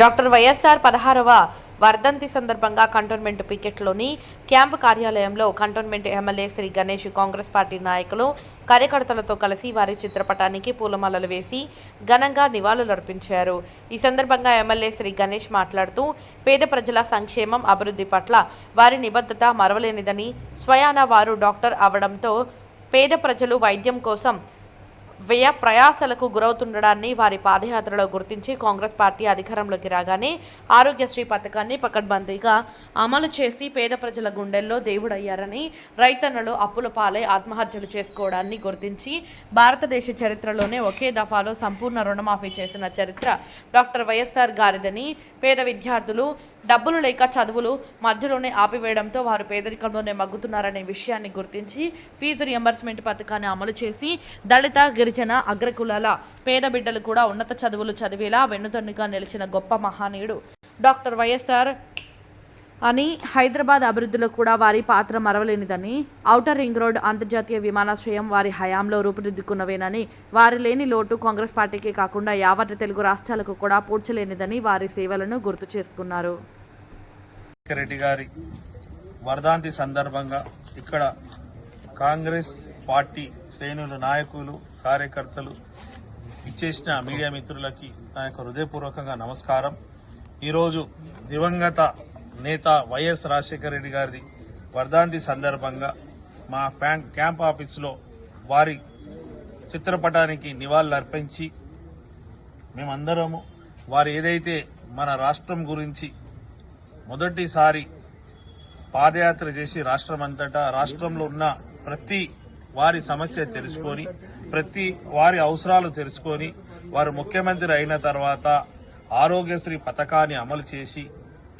Doctor YSR పదహారవ వర్ధంతి సందర్భంగా కంటోన్మెంట్ పికెట్లోని క్యాంపు కార్యాలయంలో cantonment MLA Shri Ganesh Congress party నాయకులు కార్యకర్తలతో కలిసి వారి చిత్రపటానికి పూలమాలలు వేసి ఘనంగా నివాళులర్పించారు. ఈ సందర్భంగా ఎమ్మెల్యే శ్రీ గణేష్ మాట్లాడుతూ పేద ప్రజల సంక్షేమం అభివృద్ధి పట్ల వారి నిబద్ధత మరవలేనిదని స్వయాన వారు డాక్టర్ అవడంతో పేద ప్రజలు వైద్యం కోసం వ్యయ ప్రయాసలకు గురవుతుండడాన్ని వారి పాదయాత్రలో గుర్తించి కాంగ్రెస్ పార్టీ అధికారంలోకి రాగానే ఆరోగ్యశ్రీ పథకాన్ని పకడ్బందీగా అమలు చేసి పేద ప్రజల గుండెల్లో దేవుడయ్యారని రైతన్నలు అప్పుల పాలై ఆత్మహత్యలు చేసుకోవడాన్ని గుర్తించి భారతదేశ చరిత్రలోనే ఒకే దఫాలో సంపూర్ణ రుణమాఫీ చేసిన చరిత్ర డాక్టర్ వైఎస్ఆర్ గారిదని పేద విద్యార్థులు డబ్బులు లేక చదువులు మధ్యలోనే ఆపివేయడంతో వారు పేదరికంలోనే మగ్గుతున్నారనే విషయాన్ని గుర్తించి ఫీజు రియంబర్స్మెంట్ పథకాన్ని అమలు చేసి దళిత గిరిజన అగ్రకులాల పేద బిడ్డలు కూడా ఉన్నత చదువులు చదివేలా వెన్నుతన్నుగా నిలిచిన గొప్ప మహానీయుడు డాక్టర్ వైఎస్ఆర్ అని హైదరాబాద్ అభివృద్ధిలో కూడా వారి పాత్ర మరవలేనిదని ఔటర్ రింగ్ రోడ్ అంతర్జాతీయ విమానాశ్రయం వారి హయాంలో రూపుదిద్దుకున్నవేనని వారి లేని లోటు కాంగ్రెస్ పార్టీకే కాకుండా యావత్ తెలుగు రాష్ట్రాలకు కూడా పూడ్చలేనిదని వారి సేవలను గుర్తు చేసుకున్నారు. రెడ్డి గారి వర్ధాంతి సందర్భంగా ఇక్కడ కాంగ్రెస్ పార్టీ శ్రేణులు నాయకులు కార్యకర్తలు ఇచ్చేసిన మీడియా మిత్రులకి నా యొక్క హృదయపూర్వకంగా నమస్కారం. ఈరోజు దివంగత నేత వైఎస్ రాజశేఖర రెడ్డి గారిది వర్ధాంతి సందర్భంగా మా ప్యాన్ క్యాంప్ ఆఫీసులో వారి చిత్రపటానికి నివాళులర్పించి మేమందరము వారు ఏదైతే మన రాష్ట్రం గురించి మొదటిసారి పాదయాత్ర చేసి రాష్ట్రం అంతటా రాష్ట్రంలో ఉన్న ప్రతి వారి సమస్య తెలుసుకొని ప్రతి వారి అవసరాలు తెలుసుకొని వారు ముఖ్యమంత్రి అయిన తర్వాత ఆరోగ్యశ్రీ పథకాన్ని అమలు చేసి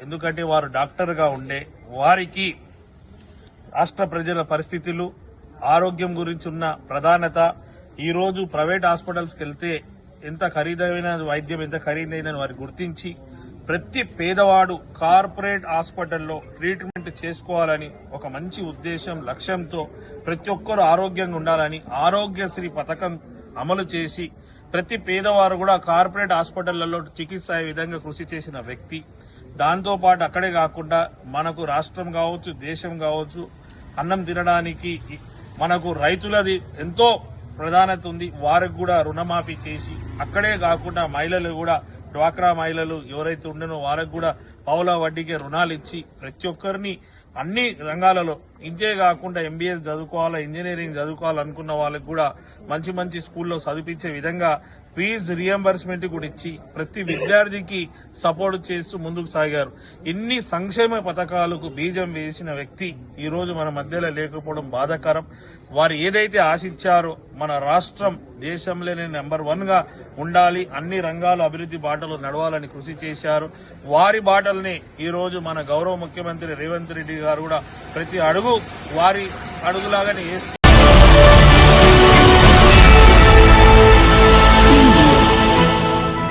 ఎందుకంటే వారు డాక్టర్గా ఉండే వారికి రాష్ట్ర ప్రజల పరిస్థితులు ఆరోగ్యం గురించి ఉన్న ప్రధానత ఈరోజు ప్రైవేట్ హాస్పిటల్స్కి వెళ్తే ఎంత ఖరీదైన వైద్యం ఎంత ఖరీదైందని వారు గుర్తించి ప్రతి పేదవాడు కార్పొరేట్ హాస్పిటల్లో ట్రీట్మెంట్ చేసుకోవాలని ఒక మంచి ఉద్దేశం లక్ష్యంతో ప్రతి ఒక్కరు ఆరోగ్యంగా ఉండాలని ఆరోగ్యశ్రీ పథకం అమలు చేసి ప్రతి పేదవారు కూడా కార్పొరేట్ హాస్పిటళ్ళలో చికిత్స అయ్యే విధంగా కృషి చేసిన వ్యక్తి. దాంతోపాటు అక్కడే కాకుండా మనకు రాష్ట్రం కావచ్చు దేశం కావచ్చు అన్నం తినడానికి మనకు రైతులది ఎంతో ప్రధానత ఉంది. వారికి కూడా రుణమాఫీ చేసి అక్కడే కాకుండా మహిళలు కూడా డ్వాక్రా మహిళలు ఎవరైతే ఉండనో వారికి కూడా పావుల వడ్డీకే రుణాలు ఇచ్చి ప్రతి ఒక్కరిని అన్ని రంగాలలో ఇంతే కాకుండా ఎంబీఎస్ చదువుకోవాలా ఇంజనీరింగ్ చదువుకోవాలనుకున్న వాళ్ళకి కూడా మంచి మంచి స్కూల్లో చదివించే విధంగా ఫీజు రియంబర్స్మెంట్ కూడా ఇచ్చి ప్రతి విద్యార్థికి సపోర్ట్ చేస్తూ ముందుకు సాగారు. ఇన్ని సంక్షేమ పథకాలకు బీజం వేసిన వ్యక్తి ఈరోజు మన మధ్యలో లేకపోవడం బాధాకరం. వారు ఏదైతే ఆశించారో మన రాష్ట్రం దేశంలోనే నెంబర్ వన్గా ఉండాలి. అన్ని రంగాలు అభివృద్ధి బాటలో నడవాలని కృషి చేశారు. వారి బాటల్ని ఈ రోజు మన గౌరవ ముఖ్యమంత్రి రేవంత్ రెడ్డి గారు కూడా ప్రతి అడుగు వారి అడుగులాగానే